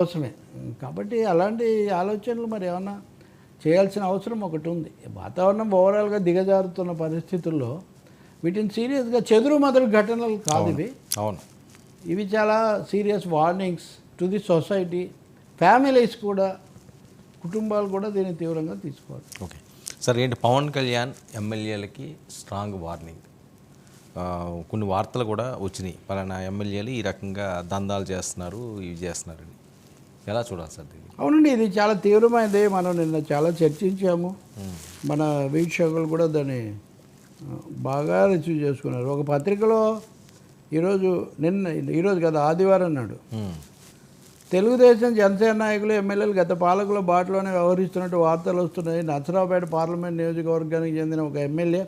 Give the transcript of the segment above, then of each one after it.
కోసమే. కాబట్టి అలాంటి ఆలోచనలు మరి ఏమన్నా చేయాల్సిన అవసరం ఒకటి ఉంది. వాతావరణం ఓవరాల్గా దిగజారుతున్న పరిస్థితుల్లో వీటిని సీరియస్గా చెదురు మదురు ఘటనలు కాదు ఇవి. అవును. ఇవి చాలా serious warnings to the society. Families కూడా కుటుంబాలు కూడా దీన్ని తీవ్రంగా తీసుకోవాలి. ఓకే. సార్ ఏంటి పవన్ కళ్యాణ్ ఎమ్మెల్యేలకి స్ట్రాంగ్ వార్నింగ్. కొన్ని వార్తలు కూడా వచ్చినాయి. పలానా ఎమ్మెల్యేలు ఈ రకంగా దందాలు చేస్తున్నారు ఇవి చేస్తున్నారని. ఎలా చూడాలి సార్ దీన్ని? అవునండి ఇది చాలా తీవ్రమైనది. మనం నిన్న చాలా చర్చించాము. మన వీక్షకులు కూడా దాన్ని బాగా రిసీవ్ చేసుకున్నారు. ఒక పత్రికలో ఈరోజు నిన్న ఈరోజు కదా ఆదివారం నాడు. తెలుగుదేశం జనసేన నాయకులు ఎమ్మెల్యేలు గత పాలకుల బాటలోనే వ్యవహరిస్తున్నట్టు వార్తలు వస్తున్నాయి. నచ్చరావుపేట పార్లమెంట్ నియోజకవర్గానికి చెందిన ఒక ఎమ్మెల్యే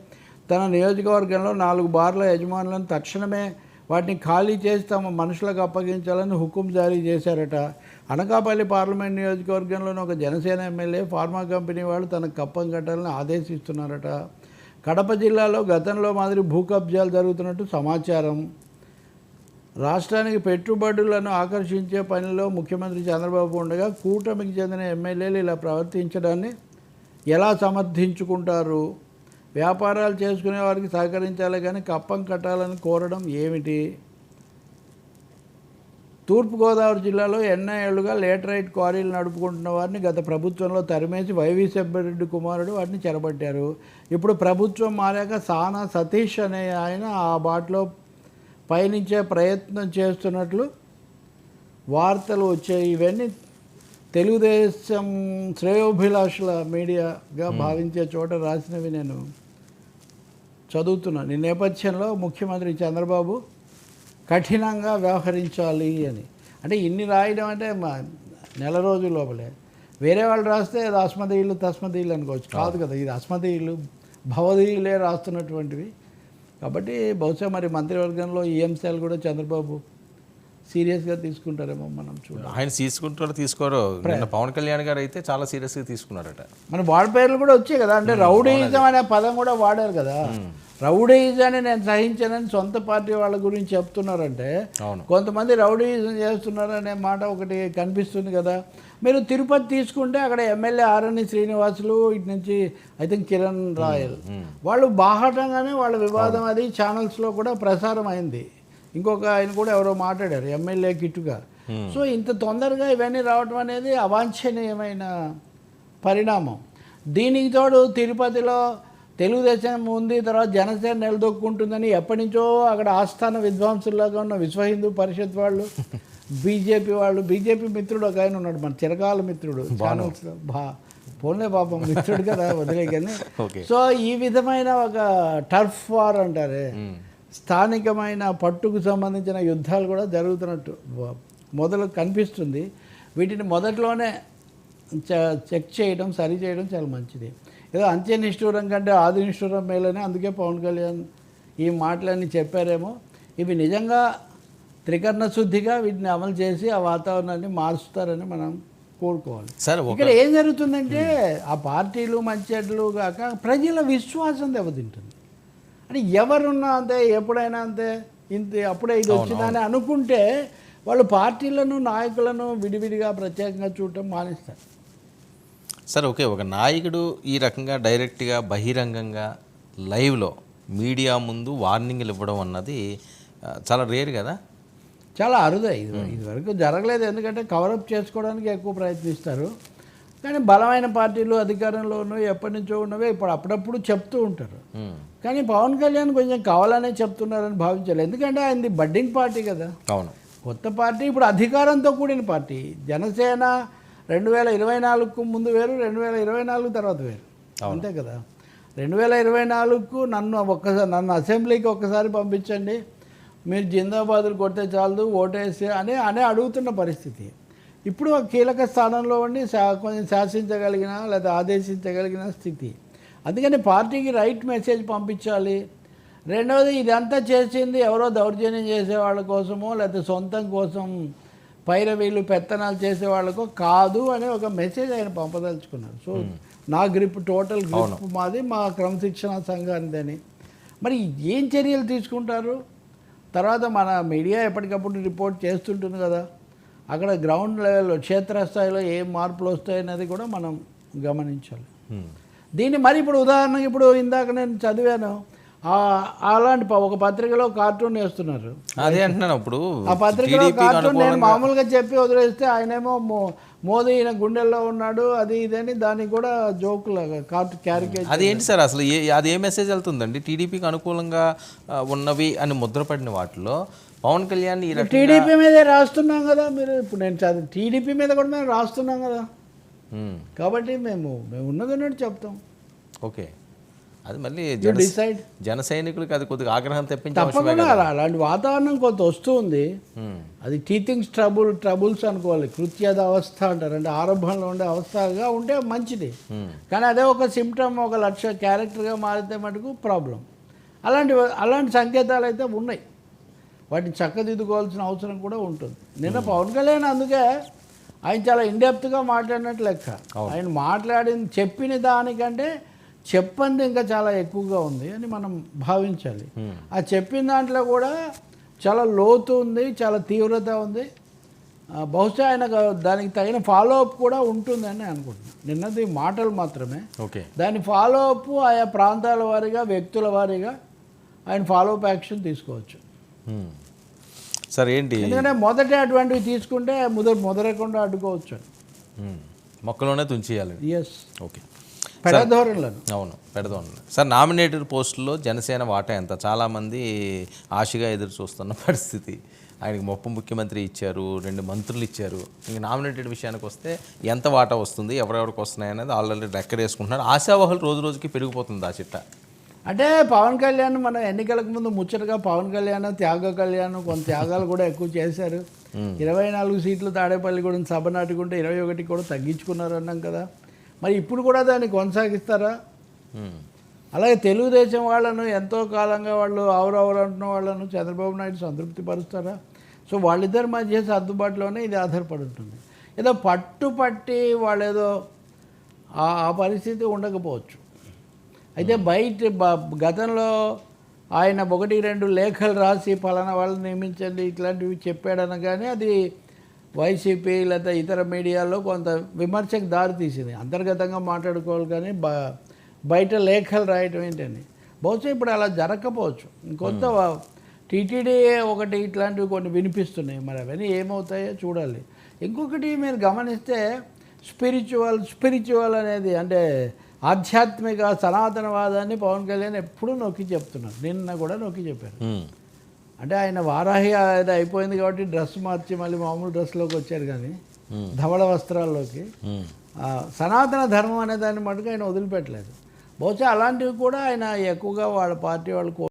తన నియోజకవర్గంలో నాలుగు బార్ల యజమానులను తక్షణమే వాటిని ఖాళీ చేసి తమ మనుషులకు అప్పగించాలని హుకుం జారీ చేశారట. అనకాపల్లి పార్లమెంట్ నియోజకవర్గంలోని ఒక జనసేన ఎమ్మెల్యే ఫార్మా కంపెనీ వాళ్ళు తనకు కప్పం కట్టాలని ఆదేశిస్తున్నారట. కడప జిల్లాలో గతంలో మాదిరి భూ కబ్జాలు జరుగుతున్నట్టు సమాచారం. రాష్ట్రానికి పెట్టుబడులను ఆకర్షించే పనిలో ముఖ్యమంత్రి చంద్రబాబు ఉండగా కూటమికి చెందిన ఎమ్మెల్యేలు ఇలా ప్రవర్తించడాన్ని ఎలా సమర్థించుకుంటారు? వ్యాపారాలు చేసుకునే వారికి సహకరించాలి కానీ కప్పం కట్టాలని కోరడం ఏమిటి? తూర్పుగోదావరి జిల్లాలో ఎన్నో లేటరైట్ క్వారీలు నడుపుకుంటున్న వారిని గత ప్రభుత్వంలో తరిమేసి వైవి సబ్బిరెడ్డి కుమారుడు వాటిని చెరబట్టారు. ఇప్పుడు ప్రభుత్వం మారాక సానా సతీష్ అనే ఆయన ఆ బాటలో పయనించే ప్రయత్నం చేస్తున్నట్లు వార్తలు వచ్చాయి. ఇవన్నీ తెలుగుదేశం శ్రేయోభిలాషుల మీడియాగా భావించే చోట రాసినవి నేను చదువుతున్నాను. ఈ నేపథ్యంలో ముఖ్యమంత్రి చంద్రబాబు కఠినంగా వ్యవహరించాలి అని. అంటే ఇన్ని రాయడం అంటే మా నెల రోజుల లోపలే. వేరే వాళ్ళు రాస్తే అది అస్మదీయులు తస్మదీయులు అనుకోవచ్చు. కాదు కదా ఇది అస్మదీయులు భవదీయులే రాస్తున్నటువంటివి. కాబట్టి బహుశా మరి మంత్రివర్గంలో ఈ అంశాలు కూడా చంద్రబాబు సీరియస్గా తీసుకుంటారేమో మనం చూడాలి. ఆయన తీసుకుంటారో తీసుకోరో నిన్న పవన్ కళ్యాణ్ గారు అయితే చాలా సీరియస్గా తీసుకున్నారట. మన వాడి పేర్లు కూడా వచ్చాయి కదా. అంటే రౌడీయిజం అనే పదం కూడా వాడారు కదా. రౌడీయిజాన్ని నేను సహించానని సొంత పార్టీ వాళ్ళ గురించి చెప్తున్నారంటే కొంతమంది రౌడీయిజం చేస్తున్నారు అనే మాట ఒకటి కనిపిస్తుంది కదా. మీరు తిరుపతి తీసుకుంటే అక్కడ ఎమ్మెల్యే ఆరణి శ్రీనివాసులు ఇటు నుంచి ఐ థింక్ కిరణ్ రాయల్. వాళ్ళు బాహాటంగానే వాళ్ళ వివాదం అది ఛానల్స్లో కూడా ప్రసారం అయింది. ఇంకొక ఆయన కూడా ఎవరో మాట్లాడారు ఎమ్మెల్యే కిట్టుగా. సో ఇంత తొందరగా ఇవన్నీ రావడం అనేది అవాంఛనీయమైన పరిణామం. దీనికి తోడు తిరుపతిలో తెలుగుదేశం ఉంది తర్వాత జనసేన నిలదొక్కుంటుందని ఎప్పటి నుంచో అక్కడ ఆస్థాన విద్వాంసుల్లాగా ఉన్న విశ్వ హిందూ పరిషత్ వాళ్ళు బీజేపీ వాళ్ళు బీజేపీ మిత్రుడు ఒక ఆయన ఉన్నాడు మన చిరకాల మిత్రుడు ఛానల్స్లో. బా పోన్లే పాపం మిత్రుడు కదా వదిలే కానీ సో ఈ విధమైన ఒక టర్ఫ్ వార్ అంటారే. స్థానికమైన పట్టుకు సంబంధించిన యుద్ధాలు కూడా జరుగుతున్నట్టు మొదలు కనిపిస్తుంది. వీటిని మొదట్లోనే చెక్ చేయడం సరి చేయడం చాలా మంచిది. ఏదో అంత్య నిష్ఠూరం కంటే ఆది నిష్ఠూరం మేలని అందుకే పవన్ కళ్యాణ్ ఈ మాటలన్నీ చెప్పారేమో. ఇవి నిజంగా త్రికరణ శుద్ధిగా వీటిని అమలు చేసి ఆ వాతావరణాన్ని మారుస్తారని మనం కోరుకోవాలి. సార్ ఇక్కడ ఏం జరుగుతుందంటే ఆ పార్టీలు మంచెడ్లు కాక ప్రజల విశ్వాసం దెబ్బతింటుంది. అంటే ఎవరున్నా అంతే ఎప్పుడైనా అంతే ఇంత అప్పుడే ఇది వచ్చిందని అనుకుంటే వాళ్ళు పార్టీలను నాయకులను విడివిడిగా ప్రత్యేకంగా చూడటం మానేస్తారు. సార్ ఓకే ఒక నాయకుడు ఈ రకంగా డైరెక్ట్గా బహిరంగంగా లైవ్లో మీడియా ముందు వార్నింగ్లు ఇవ్వడం అన్నది చాలా రేర్ కదా? చాలా అరుదే ఇది ఇదివరకు జరగలేదు ఎందుకంటే కవరప్ చేసుకోవడానికి ఎక్కువ ప్రయత్నిస్తారు. కానీ బలమైన పార్టీలు అధికారంలోనూ ఎప్పటి నుంచో ఉన్నవే ఇప్పుడు అప్పుడప్పుడు చెప్తూ ఉంటారు. కానీ పవన్ కళ్యాణ్ కొంచెం కావాలనే చెప్తున్నారని భావించాలి ఎందుకంటే ఆయనది బడ్డింగ్ పార్టీ కదా. అవును. కొత్త పార్టీ ఇప్పుడు అధికారంతో కూడిన పార్టీ. జనసేన రెండు వేల ఇరవై నాలుగుకు ముందు వేరు రెండు వేల ఇరవై నాలుగు తర్వాత వేరు. అంతే కదా. రెండు వేల ఇరవై నాలుగుకు నన్ను ఒక్కసారి నన్ను అసెంబ్లీకి ఒక్కసారి పంపించండి. మీరు జిందాబాదులు కొడితే చాలదు ఓటేసి అని అని అడుగుతున్న పరిస్థితి. ఇప్పుడు ఒక కీలక స్థానంలో ఉండి శా కొంచెం శాసించగలిగిన లేదా ఆదేశించగలిగిన స్థితి. అందుకని పార్టీకి రైట్ మెసేజ్ పంపించాలి. రెండవది ఇదంతా చేసింది ఎవరో దౌర్జన్యం చేసే వాళ్ళ కోసమో లేకపోతే సొంతం కోసం పైరవీలు పెత్తనాలు చేసే వాళ్ళకో కాదు అనే ఒక మెసేజ్ ఆయన పంపదలుచుకున్నారు. సో నా గ్రిప్ టోటల్ గ్రిప్ మాది మా క్రమశిక్షణ సంఘానిదని. మరి ఏం చర్యలు తీసుకుంటారు? తర్వాత మన మీడియా ఎప్పటికప్పుడు రిపోర్ట్ చేస్తుంటుంది కదా. అక్కడ గ్రౌండ్ లెవెల్లో క్షేత్రస్థాయిలో ఏం మార్పులు వస్తాయనేది కూడా మనం గమనించాలి. దీన్ని మరి ఇప్పుడు ఉదాహరణకి ఇప్పుడు ఇందాక నేను చదివాను. అలాంటి ఒక పత్రికలో కార్టూన్ వేస్తున్నారు. అదే అంటున్నాను ఇప్పుడు ఆ పత్రికలో కార్టూన్ నేను మామూలుగా చెప్పి వదిలేస్తే ఆయనేమో మో- మోదీ ఈయన గుండెల్లో ఉన్నాడు అది ఇదని దానికి కూడా జోకులాగా కార్ట్ క్యారికేచర్ అదేంటి సార్? అసలు ఏ అది ఏ మెసేజ్ వెళ్తుందండి? టీడీపీకి అనుకూలంగా ఉన్నవి అని ముద్రపడిన వాటిలో పవన్ కళ్యాణ్ ఈ టీడీపీ మీదే రాస్తున్నాం కదా మీరు ఇప్పుడు నేను చదివి టీడీపీ మీద కూడా మేము రాస్తున్నాం కదా. కాబట్టి మేము మేము ఉన్నది ఉన్నట్టు చెప్తాం. ఓకే. అది మళ్ళీ జన డిసైడ్ జన సైనికులకి అది కొద్దిగా ఆగ్రహం తెప్పించే అవసరమే తప్పకుండా కదా. అలా- అలాంటి వాతావరణం కొంత వస్తుంది. అది టీచింగ్స్ ట్రబుల్ ట్రబుల్స్ అనుకోవాలి. కృత్యద అవస్థ అంటారు. అంటే ఆరంభంలో ఉండే అవస్థగా ఉంటే మంచిది. కానీ అదే ఒక సిమ్టమ్ ఒక లక్ష క్యారెక్టర్గా మారితే మటుకు ప్రాబ్లం అలాంటి అలాంటి సంకేతాలు అయితే ఉన్నాయి. వాటిని చక్కదిద్దుకోవాల్సిన అవసరం కూడా ఉంటుంది. నిన్న పవన్ కళ్యాణ్ అందుకే ఆయన చాలా ఇండెప్త్గా మాట్లాడినట్టు లెక్క. ఆయన మాట్లాడిన చెప్పిన దానికంటే చెప్పంది ఇంకా చాలా ఎక్కువగా ఉంది అని మనం భావించాలి. ఆ చెప్పిన దాంట్లో కూడా చాలా లోతు ఉంది చాలా తీవ్రత ఉంది. బహుశా ఆయన దానికి తగిన ఫాలో అప్ కూడా ఉంటుందని అనుకుంటున్నాను నిన్నది మాటలు మాత్రమే. ఓకే. దాని ఫాలో అప్ ఆయా ప్రాంతాల వారీగా వ్యక్తుల వారీగా ఆయన ఫాలో అప్ యాక్షన్ తీసుకోవచ్చు. సార్ ఏంటి? ఎందుకంటే మొదట అటువంటివి తీసుకుంటే ముదర ముదరకుండా అడ్డుకోవచ్చు. మొక్కలోనే తుంచేయాలి. Yes okay. పెడధోరణులను అవును పెడదాం సార్ నామినేటెడ్ పోస్టుల్లో జనసేన వాటా ఎంత? చాలామంది ఆశగా ఎదురు చూస్తున్న పరిస్థితి. ఆయనకి మొప్ప ముఖ్యమంత్రి ఇచ్చారు రెండు మంత్రులు ఇచ్చారు. ఇంక నామినేటెడ్ విషయానికి వస్తే ఎంత వాటా వస్తుంది ఎవరెవరికి వస్తున్నాయి అనేది ఆల్రెడీ రెక్కరేసుకుంటున్నారు ఆశావాహులు రోజు రోజుకి పెరిగిపోతుంది ఆ చిట్ట. అంటే పవన్ కళ్యాణ్ మన ఎన్నికలకు ముందు ముచ్చటగా పవన్ కళ్యాణ్ త్యాగ కళ్యాణ్ కొంత త్యాగాలు కూడా ఎక్కువ చేశారు. ఇరవై నాలుగు సీట్లు తాడేపల్లి కూడా సభ నాటుకుంటే ఇరవై ఒకటి కూడా తగ్గించుకున్నారు అన్నాం కదా. మరి ఇప్పుడు కూడా దాన్ని కొనసాగిస్తారా? ఉమ్, అలాగే తెలుగుదేశం వాళ్ళను ఎంతో కాలంగా వాళ్ళు ఆవురావురు అంటున్న వాళ్ళను చంద్రబాబు నాయుడు సంతృప్తి పరుస్తారా? సో వాళ్ళిద్దరి మధ్య సర్దుబాటులోనే ఇది ఆధారపడి ఉంటుంది ఏదో పట్టు పట్టి వాళ్ళు ఏదో ఆ ఆ పరిస్థితి ఉండకపోవచ్చు. అయితే బయట గతంలో ఆయన ఒకటి రెండు లేఖలు రాసి పలానా వాళ్ళని నియమించండి ఇట్లాంటివి చెప్పాడనగానే అది వైసీపీ లేదా ఇతర మీడియాలో కొంత విమర్శకు దారి తీసింది. అంతర్గతంగా మాట్లాడుకోవాలి కానీ బ బయట లేఖలు రాయటం ఏంటని బహుశా ఇప్పుడు అలా జరగకపోవచ్చు. ఇంకొంత టీటీడీ ఒకటి ఇట్లాంటివి కొన్ని వినిపిస్తున్నాయి. మరి అవన్నీ ఏమవుతాయో చూడాలి. ఇంకొకటి మీరు గమనిస్తే స్పిరిచువల్ స్పిరిచువల్ అనేది అంటే ఆధ్యాత్మిక సనాతనవాదాన్ని పవన్ కళ్యాణ్ ఎప్పుడూ నొక్కి చెప్తున్నారు నిన్న కూడా నొక్కి చెప్పారు. అంటే ఆయన వారాహి అది అయిపోయింది కాబట్టి డ్రెస్ మార్చి మళ్ళీ మామూలు డ్రెస్లోకి వచ్చారు కానీ ధవళ వస్త్రాల్లోకి. సనాతన ధర్మం అనే దాన్ని మటుకు ఆయన వదిలిపెట్టలేదు. బహుశా అలాంటివి కూడా ఆయన ఎక్కువగా వాళ్ళ పార్టీ వాళ్ళు